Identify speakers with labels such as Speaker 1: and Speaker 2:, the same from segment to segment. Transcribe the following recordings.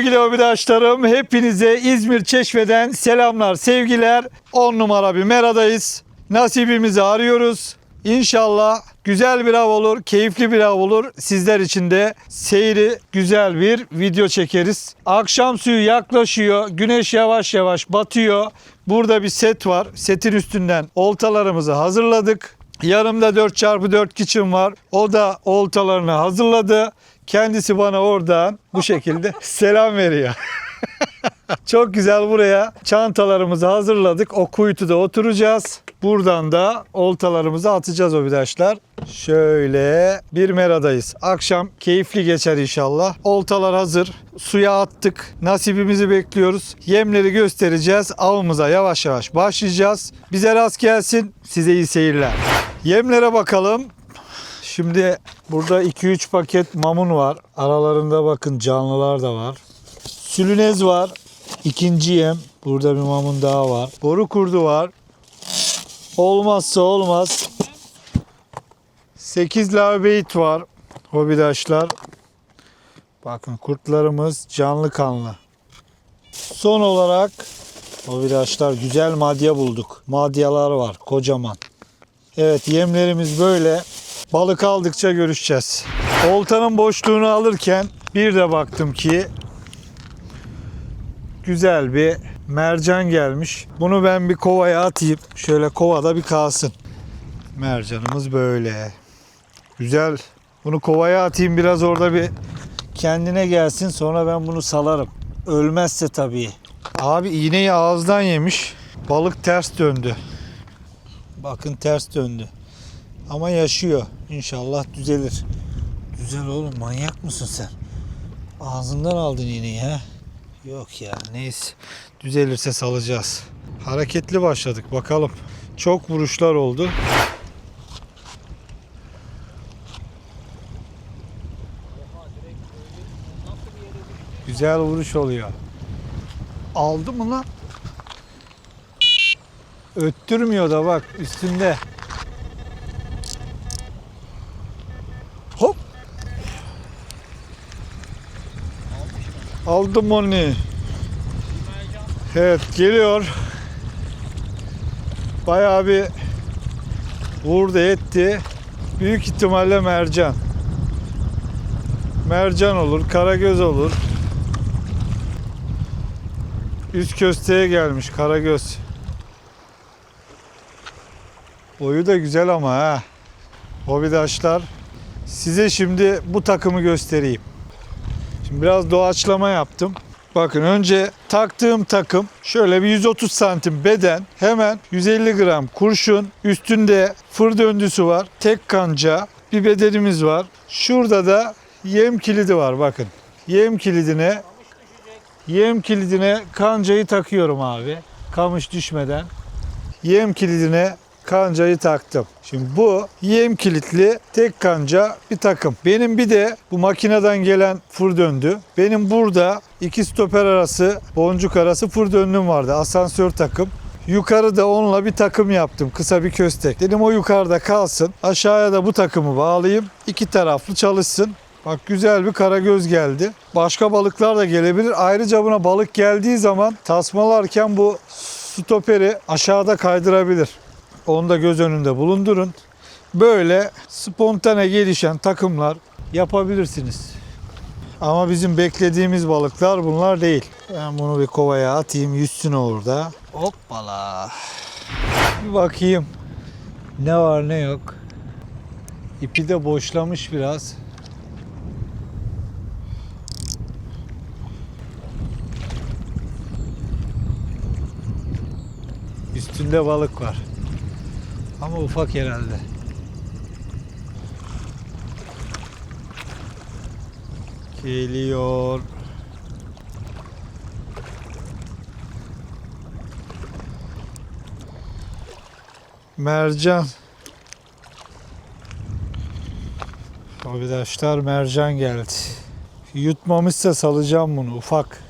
Speaker 1: Sevgili hobidaşlarım, hepinize İzmir Çeşme'den selamlar, sevgiler. 10 numara bir meradayız. Nasibimizi arıyoruz. İnşallah güzel bir av olur, keyifli bir av olur. Sizler için de seyri güzel bir video çekeriz. Akşam suyu yaklaşıyor, güneş yavaş yavaş batıyor. Burada bir set var. Setin üstünden oltalarımızı hazırladık. Yanımda 4x4 kitchen var. O da oltalarını hazırladı. Kendisi bana oradan bu şekilde selam veriyor. Çok güzel buraya çantalarımızı hazırladık. O kuytuda oturacağız. Buradan da oltalarımızı atacağız obidaşlar. Şöyle bir meradayız. Akşam keyifli geçer inşallah. Oltalar hazır. Suya attık. Nasibimizi bekliyoruz. Yemleri göstereceğiz. Avımıza yavaş yavaş başlayacağız. Bize rast gelsin. Size iyi seyirler. Yemlere bakalım. Şimdi burada 2-3 paket mamun var. Aralarında bakın canlılar da var. Sülünez var. İkinci yem. Burada bir mamun daha var. Boru kurdu var. Olmazsa olmaz. 8 lavbeyit var. Hobidaşlar. Bakın kurtlarımız canlı kanlı. Son olarak hobidaşlar güzel madya bulduk. Madyalar var kocaman. Evet yemlerimiz böyle. Balık aldıkça görüşeceğiz. Oltanın boşluğunu alırken bir de baktım ki güzel bir mercan gelmiş. Bunu ben bir kovaya atayım. Şöyle kovada bir kalsın. Mercanımız böyle. Güzel. Bunu kovaya atayım biraz orada bir kendine gelsin. Sonra ben bunu salarım. Ölmezse tabii. Abi iğneyi ağızdan yemiş. Balık ters döndü. Bakın ters döndü. Ama yaşıyor. İnşallah düzelir. Güzel oğlum manyak mısın sen? Ağzından aldın iğneyi ha? Yok ya neyse. Düzelirse salacağız. Hareketli başladık bakalım. Çok vuruşlar oldu. Güzel vuruş oluyor. Aldı mı lan? Öttürmüyor da bak üstünde. Aldım onu. Evet geliyor. Bayağı bir vurdu etti. Büyük ihtimalle mercan. Mercan olur, karagöz olur. Üst kösteğe gelmiş karagöz. Boyu da güzel ama ha. Hobidaşlar Size şimdi bu takımı göstereyim. Şimdi biraz doğaçlama yaptım. Bakın önce taktığım takım şöyle bir 130 santim beden hemen 150 gram kurşun üstünde fır döndüsü var tek kanca bir bedenimiz var. Şurada da yem kilidi var bakın. Yem kilidine yem kilidine kancayı takıyorum abi. Kamış düşmeden. Yem kilidine kancayı taktım. Şimdi bu yem kilitli tek kanca bir takım. Benim bir de bu makineden gelen fır döndü. Benim burada iki stoper arası boncuk arası fır döndüm vardı. Asansör takım. Yukarıda onunla bir takım yaptım. Kısa bir köstek. Dedim o yukarıda kalsın. Aşağıya da bu takımı bağlayayım. İki taraflı çalışsın. Bak güzel bir karagöz geldi. Başka balıklar da gelebilir. Ayrıca buna balık geldiği zaman tasmalarken bu stoperi aşağıda kaydırabilir. Onu da göz önünde bulundurun. Böyle spontane gelişen takımlar yapabilirsiniz. Ama bizim beklediğimiz balıklar bunlar değil. Ben bunu bir kovaya atayım yüzsün orada. Hoppala. Bir bakayım ne var ne yok. İpi de boşlamış biraz. Üstünde balık var. Ama ufak herhalde. Geliyor. Mercan. Arkadaşlar mercan geldi. Yutmamışsa salacağım bunu ufak.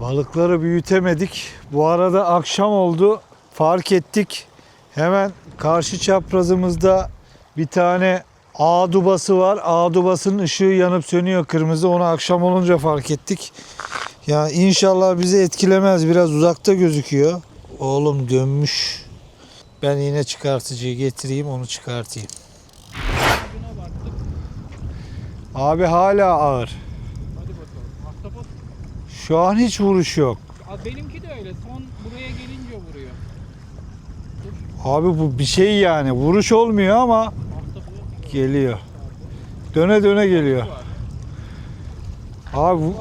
Speaker 1: Balıkları büyütemedik. Bu arada akşam oldu. Fark ettik. Hemen karşı çaprazımızda bir tane ağ dubası var. Ağ dubasının ışığı yanıp sönüyor kırmızı. Onu akşam olunca fark ettik. Ya inşallah bizi etkilemez. Biraz uzakta gözüküyor. Oğlum dönmüş. Ben yine çıkartıcıyı getireyim onu çıkartayım. Abi hala ağır.
Speaker 2: Hadi bakalım. Ahtapot.
Speaker 1: Şu an hiç vuruş yok.
Speaker 2: Benimki de öyle. Son buraya vuruyor.
Speaker 1: Abi bu bir şey yani. Vuruş olmuyor ama geliyor. Döne döne geliyor. Abi bu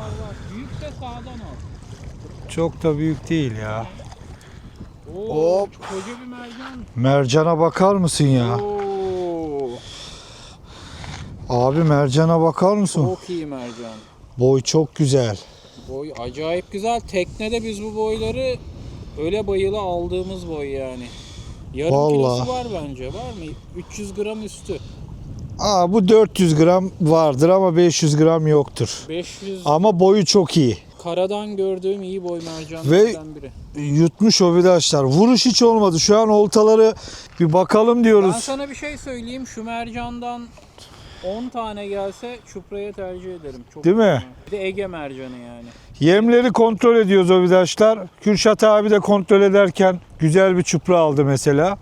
Speaker 1: çok da büyük değil ya.
Speaker 2: Oo,
Speaker 1: Hop.
Speaker 2: Koca bir mercan.
Speaker 1: Mercana bakar mısın ya?
Speaker 2: Oo.
Speaker 1: Abi mercana bakar mısın?
Speaker 2: Çok iyi mercan.
Speaker 1: Boy çok güzel.
Speaker 2: Boy acayip güzel. Teknede biz bu boyları öyle bayılı aldığımız boy yani. Yarım
Speaker 1: Vallahi.
Speaker 2: kilosu var bence. Var mı? 300 gram üstü.
Speaker 1: Aa bu 400 gram vardır ama 500 gram yoktur.
Speaker 2: 500
Speaker 1: Ama boyu çok iyi.
Speaker 2: karadan gördüğüm iyi boy mercanlardan biri.
Speaker 1: Yutmuş o vidaçlar. Vuruş hiç olmadı. Şu an oltaları bir bakalım
Speaker 2: Ben
Speaker 1: diyoruz.
Speaker 2: sana bir şey söyleyeyim. Şu mercandan 10 tane gelse çupraya tercih ederim. Çok
Speaker 1: Değil mi?
Speaker 2: Bir de Ege mercanı yani.
Speaker 1: Yemleri kontrol ediyoruz o vidaçlar. Kürşat abi de kontrol ederken güzel bir çupra aldı mesela.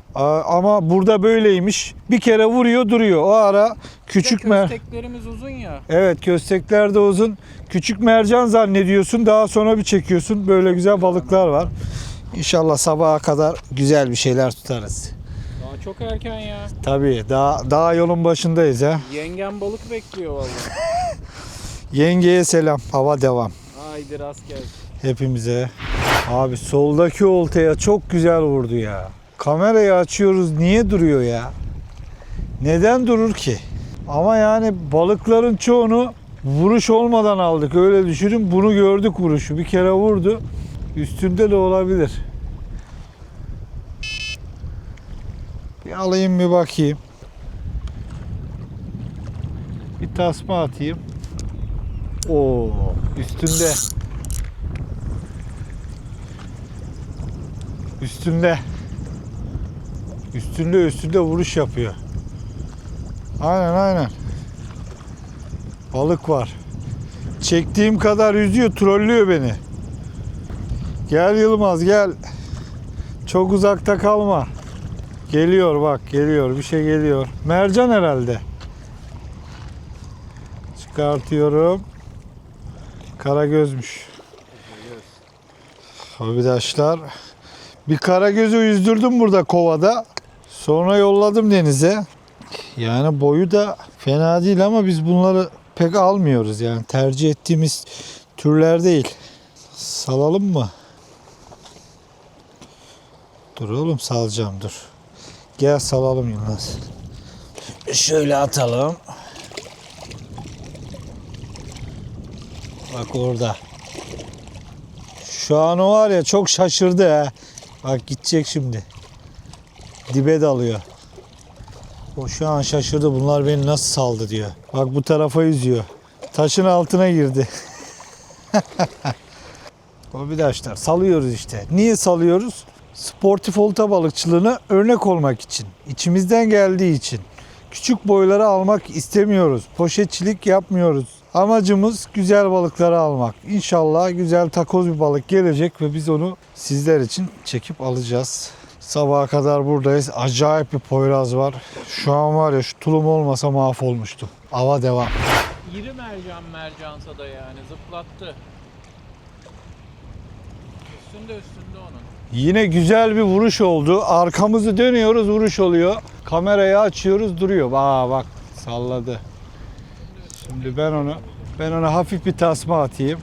Speaker 1: Ama burada böyleymiş. Bir kere vuruyor duruyor. O ara küçük mer...
Speaker 2: kösteklerimiz uzun ya.
Speaker 1: Evet köstekler de uzun. Küçük mercan zannediyorsun. Daha sonra bir çekiyorsun. Böyle güzel balıklar var. İnşallah sabaha kadar güzel bir şeyler tutarız.
Speaker 2: Daha çok erken ya.
Speaker 1: Tabii daha daha yolun başındayız ha.
Speaker 2: Yengem balık bekliyor vallahi.
Speaker 1: Yengeye selam. Hava devam.
Speaker 2: Haydi rast gelsin.
Speaker 1: hepimize. Abi soldaki oltaya çok güzel vurdu ya. Kamerayı açıyoruz niye duruyor ya? Neden durur ki? Ama yani balıkların çoğunu vuruş olmadan aldık. Öyle düşünün. Bunu gördük vuruşu. Bir kere vurdu. Üstünde de olabilir. Bir alayım bir bakayım. Bir tasma atayım. Oo, üstünde. Üstünde. Üstünde üstünde vuruş yapıyor. Aynen aynen. Balık var. Çektiğim kadar yüzüyor, trollüyor beni. Gel Yılmaz gel. Çok uzakta kalma. Geliyor bak geliyor bir şey geliyor. Mercan herhalde. Çıkartıyorum. Karagözmüş. Arkadaşlar bir karagözü yüzdürdüm burada kovada. Sonra yolladım denize. Yani boyu da fena değil ama biz bunları pek almıyoruz yani tercih ettiğimiz türler değil. Salalım mı? Dur oğlum salacağım dur. Gel salalım Yılmaz. Şöyle atalım. Bak orada. Şu an o var ya çok şaşırdı ha. Bak gidecek şimdi. Dibe dalıyor. O şu an şaşırdı. Bunlar beni nasıl saldı diyor. Bak bu tarafa yüzüyor. Taşın altına girdi. taşlar. Salıyoruz işte. Niye salıyoruz? Sportif olta balıkçılığına örnek olmak için. İçimizden geldiği için. Küçük boyları almak istemiyoruz. Poşetçilik yapmıyoruz. Amacımız güzel balıkları almak. İnşallah güzel takoz bir balık gelecek ve biz onu sizler için çekip alacağız. Sabaha kadar buradayız. Acayip bir poyraz var. Şu an var ya şu tulum olmasa mahvolmuştu. Ava devam.
Speaker 2: İri mercan mercansa da yani zıplattı. Üstünde üstünde onun.
Speaker 1: Yine güzel bir vuruş oldu. Arkamızı dönüyoruz vuruş oluyor. Kamerayı açıyoruz duruyor. Aa bak salladı. Şimdi ben onu ben ona hafif bir tasma atayım.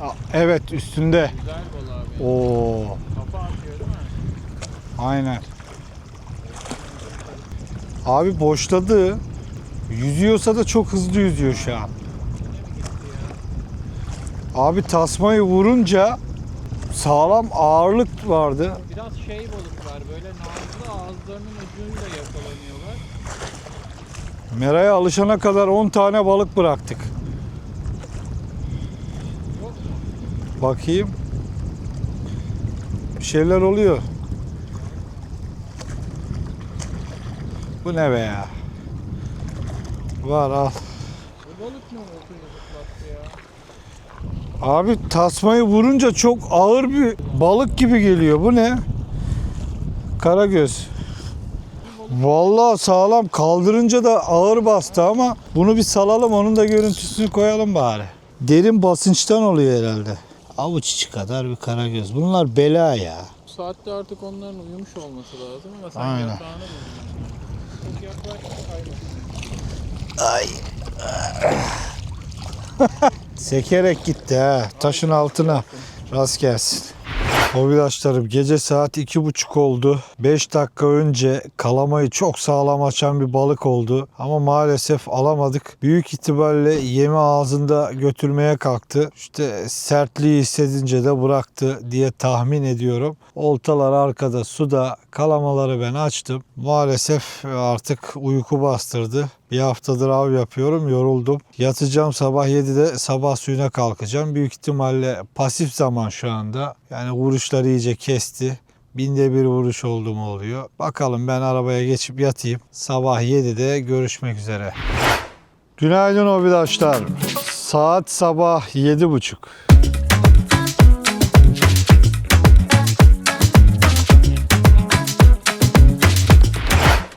Speaker 1: Aa, Evet üstünde.
Speaker 2: Güzel balık abi.
Speaker 1: Oo
Speaker 2: Kafa atıyor değil mi?
Speaker 1: aynen. Abi boşladı. Yüzüyorsa da çok hızlı yüzüyor şu an. Abi tasmayı vurunca sağlam ağırlık vardı.
Speaker 2: Biraz şey balıklar böyle nazlı ağızlarının ucuyla yakalanıyorlar.
Speaker 1: Meraya alışana kadar 10 tane balık bıraktık. Bakayım. Bir şeyler oluyor. Bu ne be ya? Var al. Abi tasmayı vurunca çok ağır bir balık gibi geliyor. Bu ne? Karagöz. Vallahi sağlam. Kaldırınca da ağır bastı ama bunu bir salalım. Onun da görüntüsünü koyalım bari. Derin basınçtan oluyor herhalde. Avuç içi kadar bir karagöz. Bunlar bela ya.
Speaker 2: Bu saatte artık onların uyumuş olması lazım ama sen
Speaker 1: Aynen.
Speaker 2: yatağını. Çok.
Speaker 1: Ay. Sekerek gitti ha. Taşın altına. Rast gelsin. Hobidaşlarım gece saat iki buçuk oldu. 5 dakika önce kalamayı çok sağlam açan bir balık oldu. Ama maalesef alamadık. Büyük ihtimalle yemi ağzında götürmeye kalktı. İşte sertliği hissedince de bıraktı diye tahmin ediyorum. Oltalar arkada suda kalamaları ben açtım. Maalesef artık uyku bastırdı. Bir haftadır av yapıyorum yoruldum. Yatacağım sabah 7'de sabah suyuna kalkacağım. Büyük ihtimalle pasif zaman şu anda. Yani vuruşları iyice kesti. Binde bir vuruş oldu mu oluyor. Bakalım ben arabaya geçip yatayım. Sabah 7'de görüşmek üzere. Günaydın hobidaşlar. Saat sabah 7.30.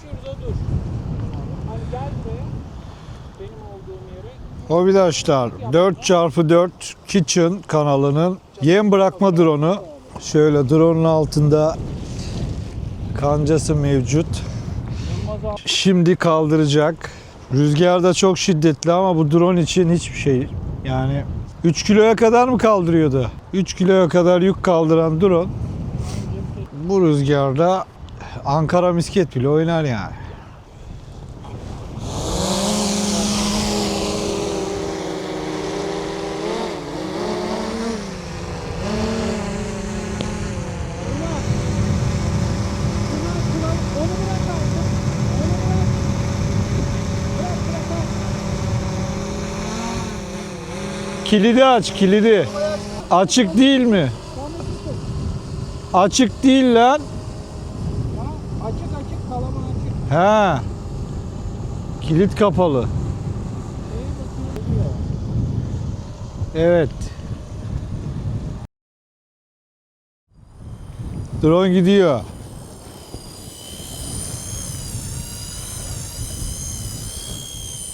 Speaker 2: Şurada dur. Hani gel buraya. Benim olduğum yere.
Speaker 1: Hobidaşlar 4x4 Kitchen kanalının yem bırakma drone'u. Şöyle drone'un altında kancası mevcut. Şimdi kaldıracak. Rüzgar da çok şiddetli ama bu drone için hiçbir şey. Yani 3 kiloya kadar mı kaldırıyordu? 3 kiloya kadar yük kaldıran drone bu rüzgarda Ankara misket bile oynar yani. Kilidi aç, kilidi. Açık değil mi? Açık değil lan.
Speaker 2: açık açık kalama açık.
Speaker 1: He. Kilit kapalı. Evet. Drone gidiyor.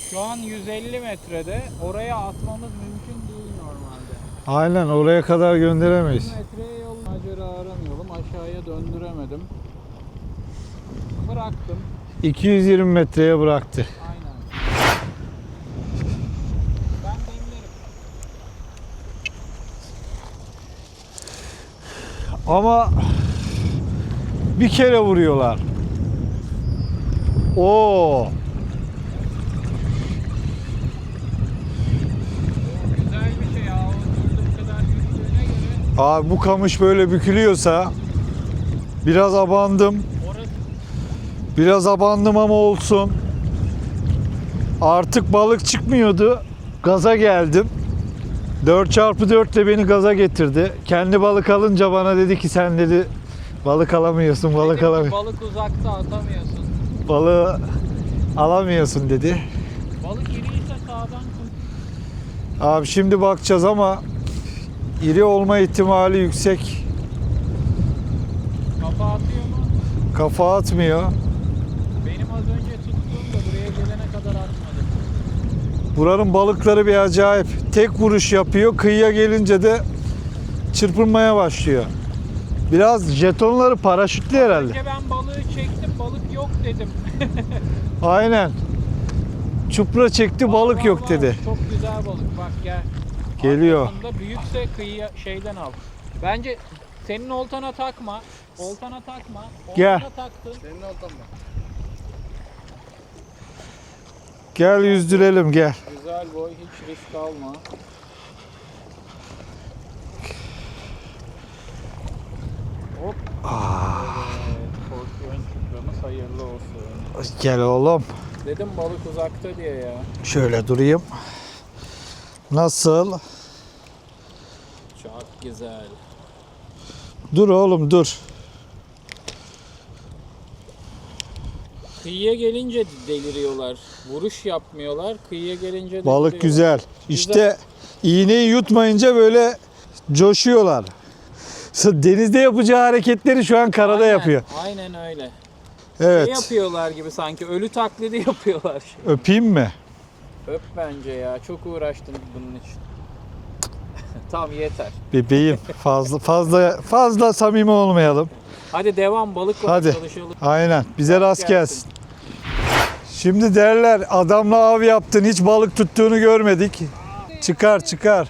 Speaker 2: Şu an 150 metrede. Oraya atmamız mümkün.
Speaker 1: Aynen oraya kadar
Speaker 2: 100
Speaker 1: gönderemeyiz.
Speaker 2: metreye yol macera aramayalım. Aşağıya döndüremedim. Bıraktım.
Speaker 1: 220 metreye bıraktı.
Speaker 2: Aynen. Ben demlerim.
Speaker 1: Ama bir kere vuruyorlar. Oo.
Speaker 2: Güzel bir şey ya. O bu kadar yüzdüğüne göre
Speaker 1: Abi bu kamış böyle bükülüyorsa biraz abandım. Biraz abandım ama olsun. Artık balık çıkmıyordu. Gaza geldim. 4x4 de beni gaza getirdi. Kendi balık alınca bana dedi ki sen dedi balık alamıyorsun, balık alamıyorsun.
Speaker 2: Balık uzakta atamıyorsun.
Speaker 1: Balığı alamıyorsun dedi.
Speaker 2: Balık iriyse sağdan.
Speaker 1: Abi şimdi bakacağız ama iri olma ihtimali yüksek.
Speaker 2: Kafa atıyor mu?
Speaker 1: Kafa atmıyor.
Speaker 2: Benim az önce tuttuğum da buraya gelene kadar atmadı.
Speaker 1: Buranın balıkları bir acayip. Tek vuruş yapıyor. Kıyıya gelince de çırpınmaya başlıyor. Biraz jetonları paraşütlü herhalde.
Speaker 2: Önce ben balığı çektim, balık yok dedim.
Speaker 1: Aynen. Çupra çekti balık
Speaker 2: Var,
Speaker 1: yok
Speaker 2: var,
Speaker 1: dedi.
Speaker 2: Çok güzel balık bak gel.
Speaker 1: Geliyor.
Speaker 2: Arkasında büyükse kıyıya şeyden al. Bence senin oltana takma. Oltana takma. Oltana
Speaker 1: Gel.
Speaker 2: taktın. Senin oltan mı?
Speaker 1: Gel yüzdürelim gel.
Speaker 2: Güzel boy. Hiç risk alma. Hop. Ah. Evet, hayırlı olsun.
Speaker 1: Gel oğlum.
Speaker 2: Dedim balık uzakta diye ya.
Speaker 1: Şöyle durayım. Nasıl?
Speaker 2: Çok güzel.
Speaker 1: Dur oğlum dur.
Speaker 2: Kıyıya gelince deliriyorlar. Vuruş yapmıyorlar. Kıyıya gelince
Speaker 1: Balık
Speaker 2: deliriyorlar.
Speaker 1: güzel. İşte iğneyi yutmayınca böyle coşuyorlar. Denizde yapacağı hareketleri şu an karada
Speaker 2: Aynen,
Speaker 1: yapıyor.
Speaker 2: Aynen öyle.
Speaker 1: Evet.
Speaker 2: Şey yapıyorlar gibi sanki ölü taklidi yapıyorlar.
Speaker 1: Öpeyim mi?
Speaker 2: Öp bence ya. Çok uğraştın bunun için. tamam yeter.
Speaker 1: Bebeğim fazla fazla fazla samimi olmayalım.
Speaker 2: Hadi devam balıkla
Speaker 1: Hadi.
Speaker 2: çalışalım.
Speaker 1: Aynen. Bize rast
Speaker 2: gelsin.
Speaker 1: gelsin. Şimdi derler adamla av yaptın hiç balık tuttuğunu görmedik. Çıkar çıkar.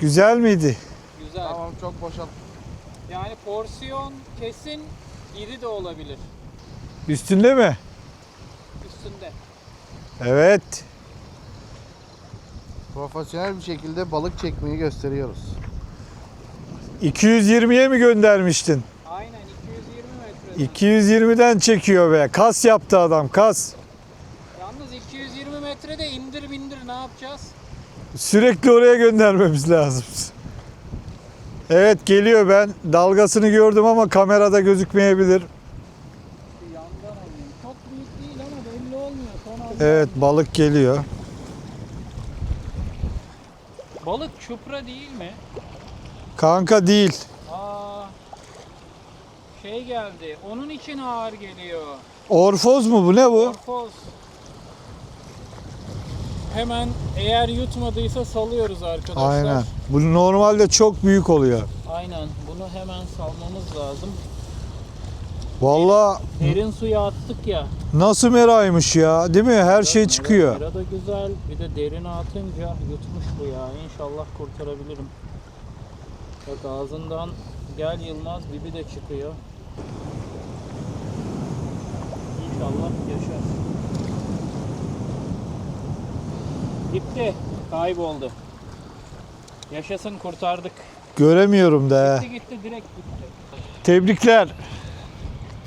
Speaker 2: Güzel.
Speaker 1: miydi?
Speaker 2: Güzel.
Speaker 3: Tamam çok boşalt.
Speaker 2: Yani porsiyon kesin iri de olabilir
Speaker 1: Üstünde mi? Evet.
Speaker 3: Profesyonel bir şekilde balık çekmeyi gösteriyoruz.
Speaker 1: 220'ye mi göndermiştin?
Speaker 2: Aynen 220 metre.
Speaker 1: 220'den çekiyor be. Kas yaptı adam kas.
Speaker 2: Yalnız 220 metrede indir bindir ne yapacağız?
Speaker 1: Sürekli oraya göndermemiz lazım. Evet geliyor ben dalgasını gördüm ama kamerada gözükmeyebilir.
Speaker 2: Bir yandan alayım. Çok büyük değil ama belli olmuyor. Son anda.
Speaker 1: Evet balık geliyor.
Speaker 2: Balık çupra değil mi?
Speaker 1: Kanka değil.
Speaker 2: Aa, şey geldi. Onun için ağır geliyor.
Speaker 1: Orfoz mu bu ne bu?
Speaker 2: Orfoz. Hemen eğer yutmadıysa salıyoruz arkadaşlar.
Speaker 1: Aynen. Bu normalde çok büyük oluyor.
Speaker 2: Aynen. Bunu hemen salmamız lazım.
Speaker 1: Vallahi
Speaker 2: Derin suya attık ya.
Speaker 1: nasıl meraymış ya değil mi? Her şey çıkıyor.
Speaker 2: Mera da güzel. Bir de derine atınca yutmuş bu ya. İnşallah kurtarabilirim. Bak ağzından gel Yılmaz dibi de çıkıyor. İnşallah yaşar. Gitti. Kayboldu. Yaşasın kurtardık.
Speaker 1: Göremiyorum da. he.
Speaker 2: Gitti gitti direkt gitti.
Speaker 1: Tebrikler.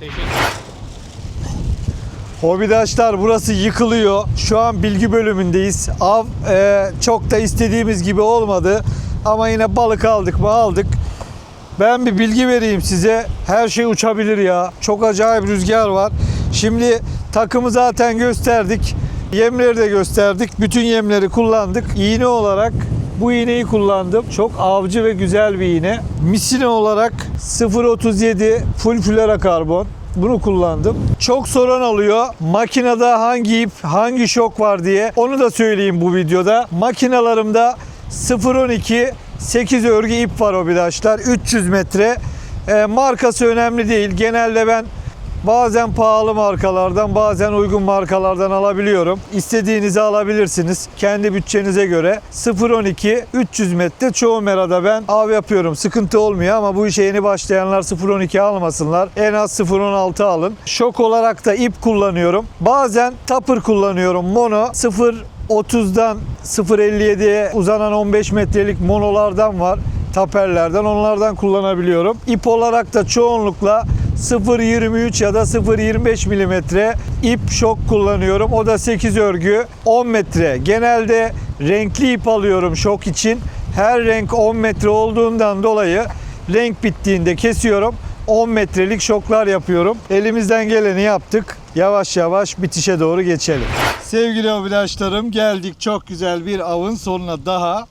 Speaker 2: Teşekkür
Speaker 1: Hobidaşlar burası yıkılıyor. Şu an bilgi bölümündeyiz. Av e, çok da istediğimiz gibi olmadı. Ama yine balık aldık mı aldık. Ben bir bilgi vereyim size. Her şey uçabilir ya. Çok acayip rüzgar var. Şimdi takımı zaten gösterdik. Yemleri de gösterdik. Bütün yemleri kullandık. İğne olarak bu iğneyi kullandım. Çok avcı ve güzel bir iğne. Misine olarak 0.37 full flora karbon. Bunu kullandım. Çok soran oluyor. Makinede hangi ip, hangi şok var diye. Onu da söyleyeyim bu videoda. Makinalarımda 0.12 8 örgü ip var obidaşlar. 300 metre. E, markası önemli değil. Genelde ben Bazen pahalı markalardan, bazen uygun markalardan alabiliyorum. İstediğinizi alabilirsiniz. Kendi bütçenize göre. 0.12 300 metre çoğu merada ben av yapıyorum. Sıkıntı olmuyor ama bu işe yeni başlayanlar 0.12 almasınlar. En az 0.16 alın. Şok olarak da ip kullanıyorum. Bazen tapır kullanıyorum. Mono 0 30'dan 0.57'ye uzanan 15 metrelik monolardan var. Taperlerden onlardan kullanabiliyorum. İp olarak da çoğunlukla 0.23 ya da 0.25 milimetre ip şok kullanıyorum. O da 8 örgü 10 metre. Genelde renkli ip alıyorum şok için. Her renk 10 metre olduğundan dolayı renk bittiğinde kesiyorum. 10 metrelik şoklar yapıyorum. Elimizden geleni yaptık. Yavaş yavaş bitişe doğru geçelim. Sevgili hobidaşlarım geldik çok güzel bir avın sonuna daha.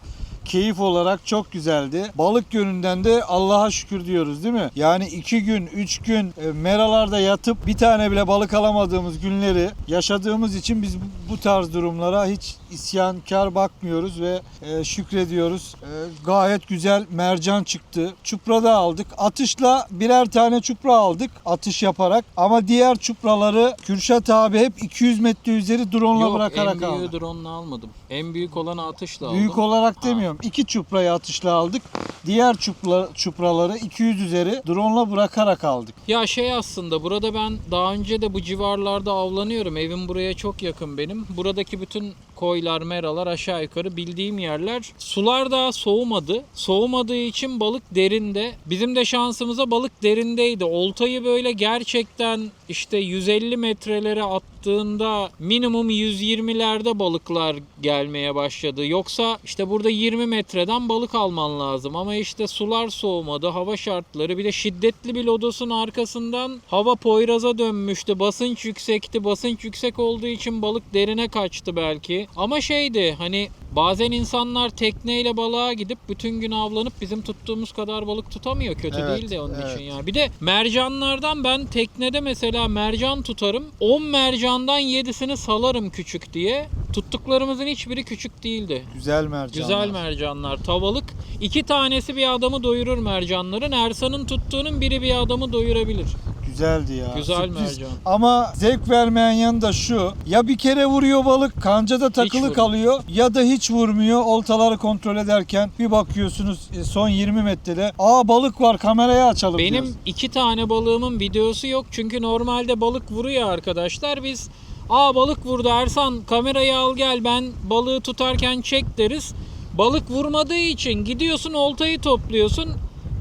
Speaker 1: Keyif olarak çok güzeldi. Balık yönünden de Allah'a şükür diyoruz değil mi? Yani iki gün, üç gün e, meralarda yatıp bir tane bile balık alamadığımız günleri yaşadığımız için biz bu- tarz durumlara hiç isyankar bakmıyoruz ve e, şükrediyoruz. E, gayet güzel mercan çıktı. Çupra da aldık. Atışla birer tane çupra aldık atış yaparak. Ama diğer çupraları Kürşat abi hep 200 metre üzeri drone'la
Speaker 2: Yok
Speaker 1: bırakarak
Speaker 2: en
Speaker 1: aldı.
Speaker 2: büyüğü drone'la almadım. En büyük olanı atışla aldım.
Speaker 1: Büyük olarak demiyorum. İki çuprayı atışla aldık. Diğer çupra, çupraları 200 üzeri drone'la bırakarak aldık.
Speaker 2: Ya şey aslında burada ben daha önce de bu civarlarda avlanıyorum. Evim buraya çok yakın benim. Buradaki bütün koylar, meralar aşağı yukarı bildiğim yerler. Sular daha soğumadı. Soğumadığı için balık derinde. Bizim de şansımıza balık derindeydi. Oltayı böyle gerçekten işte 150 metrelere attığında minimum 120'lerde balıklar gelmeye başladı. Yoksa işte burada 20 metreden balık alman lazım. Ama işte sular soğumadı, hava şartları bir de şiddetli bir lodosun arkasından hava poyraza dönmüştü. Basınç yüksekti. Basınç yüksek olduğu için balık derine kaçtı belki. Ama şeydi hani bazen insanlar tekneyle balığa gidip bütün gün avlanıp bizim tuttuğumuz kadar balık tutamıyor. Kötü
Speaker 1: Evet,
Speaker 2: değil de onun
Speaker 1: evet.
Speaker 2: için yani. Bir de mercanlardan ben teknede mesela mercan tutarım. 10 mercandan 7'sini salarım küçük diye. Tuttuklarımızın hiçbiri küçük değildi.
Speaker 1: Güzel mercanlar.
Speaker 2: Güzel mercanlar. Tavalık. iki tanesi bir adamı doyurur mercanların. Ersan'ın tuttuğunun biri bir adamı doyurabilir.
Speaker 1: Güzeldi ya.
Speaker 2: Güzel
Speaker 1: sürpriz.
Speaker 2: mercan.
Speaker 1: Ama zevk vermeyen yanı da şu. Ya bir kere vuruyor balık kancada takılı kalıyor ya da hiç vurmuyor. Oltaları kontrol ederken bir bakıyorsunuz e, son 20 metrede aa balık var kameraya açalım
Speaker 2: Benim
Speaker 1: diyoruz.
Speaker 2: iki tane balığımın videosu yok. Çünkü normalde balık vuruyor arkadaşlar. Biz aa balık vurdu Ersan kamerayı al gel ben balığı tutarken çek deriz. Balık vurmadığı için gidiyorsun oltayı topluyorsun.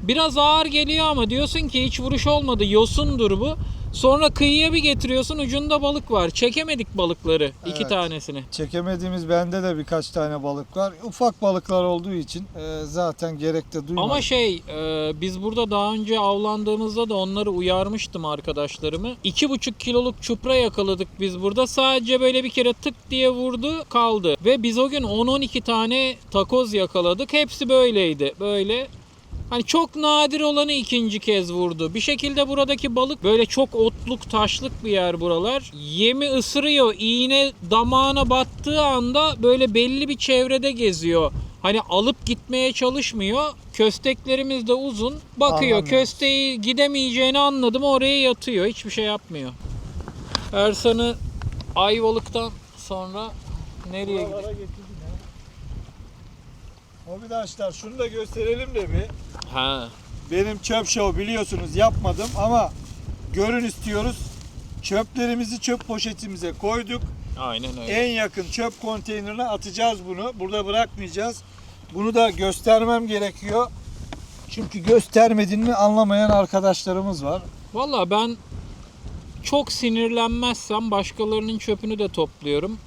Speaker 2: Biraz ağır geliyor ama diyorsun ki hiç vuruş olmadı. Yosundur bu. Sonra kıyıya bir getiriyorsun ucunda balık var. Çekemedik balıkları iki
Speaker 1: Evet.
Speaker 2: tanesini.
Speaker 1: Çekemediğimiz bende de birkaç tane balık var. Ufak balıklar olduğu için e, zaten gerek de duymadım.
Speaker 2: Ama şey e, biz burada daha önce avlandığımızda da onları uyarmıştım arkadaşlarımı. 2,5 kiloluk çupra yakaladık biz burada. Sadece böyle bir kere tık diye vurdu kaldı. Ve biz o gün 10-12 tane takoz yakaladık. Hepsi böyleydi. Böyle Hani çok nadir olanı ikinci kez vurdu. Bir şekilde buradaki balık böyle çok otluk taşlık bir yer buralar. Yemi ısırıyor. iğne damağına battığı anda böyle belli bir çevrede geziyor. Hani alıp gitmeye çalışmıyor. Kösteklerimiz de uzun. Bakıyor
Speaker 1: Anlamıyoruz.
Speaker 2: kösteği gidemeyeceğini anladım oraya yatıyor. Hiçbir şey yapmıyor. Ersan'ı Ayvalık'tan sonra nereye gidiyor?
Speaker 1: Arkadaşlar şunu da gösterelim de bir.
Speaker 2: Ha.
Speaker 1: Benim çöp show biliyorsunuz yapmadım ama görün istiyoruz. Çöplerimizi çöp poşetimize koyduk.
Speaker 2: Aynen öyle.
Speaker 1: En yakın çöp konteynerine atacağız bunu. Burada bırakmayacağız. Bunu da göstermem gerekiyor. Çünkü göstermediğini anlamayan arkadaşlarımız var.
Speaker 2: Valla ben çok sinirlenmezsem başkalarının çöpünü de topluyorum.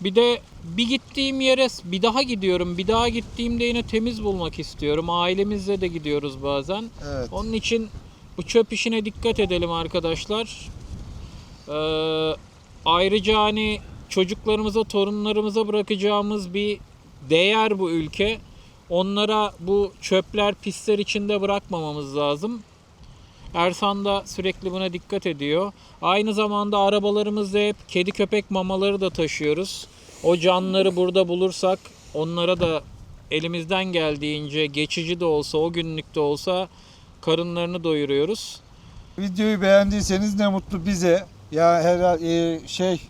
Speaker 2: Bir de bir gittiğim yere bir daha gidiyorum. Bir daha gittiğimde yine temiz bulmak istiyorum. Ailemizle de gidiyoruz bazen.
Speaker 1: Evet.
Speaker 2: Onun için bu çöp işine dikkat edelim arkadaşlar. Ee, ayrıca hani çocuklarımıza, torunlarımıza bırakacağımız bir değer bu ülke. Onlara bu çöpler, pisler içinde bırakmamamız lazım. Ersan da sürekli buna dikkat ediyor. Aynı zamanda arabalarımızda hep kedi köpek mamaları da taşıyoruz. O canları burada bulursak onlara da elimizden geldiğince geçici de olsa o günlük de olsa karınlarını doyuruyoruz.
Speaker 1: Videoyu beğendiyseniz ne mutlu bize. Ya her e, şey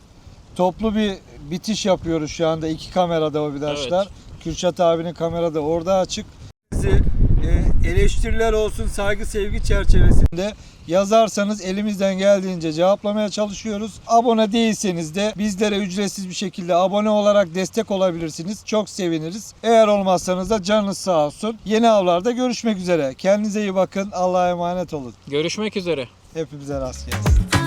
Speaker 1: toplu bir bitiş yapıyoruz şu anda iki kamerada o arkadaşlar. Kürşat abinin kamerada orada açık. Bizi e, eleştiriler olsun saygı sevgi çerçevesinde yazarsanız elimizden geldiğince cevaplamaya çalışıyoruz. Abone değilseniz de bizlere ücretsiz bir şekilde abone olarak destek olabilirsiniz. Çok seviniriz. Eğer olmazsanız da canınız sağ olsun. Yeni avlarda görüşmek üzere. Kendinize iyi bakın. Allah'a emanet olun.
Speaker 2: Görüşmek üzere.
Speaker 1: Hepimize rast gelsin.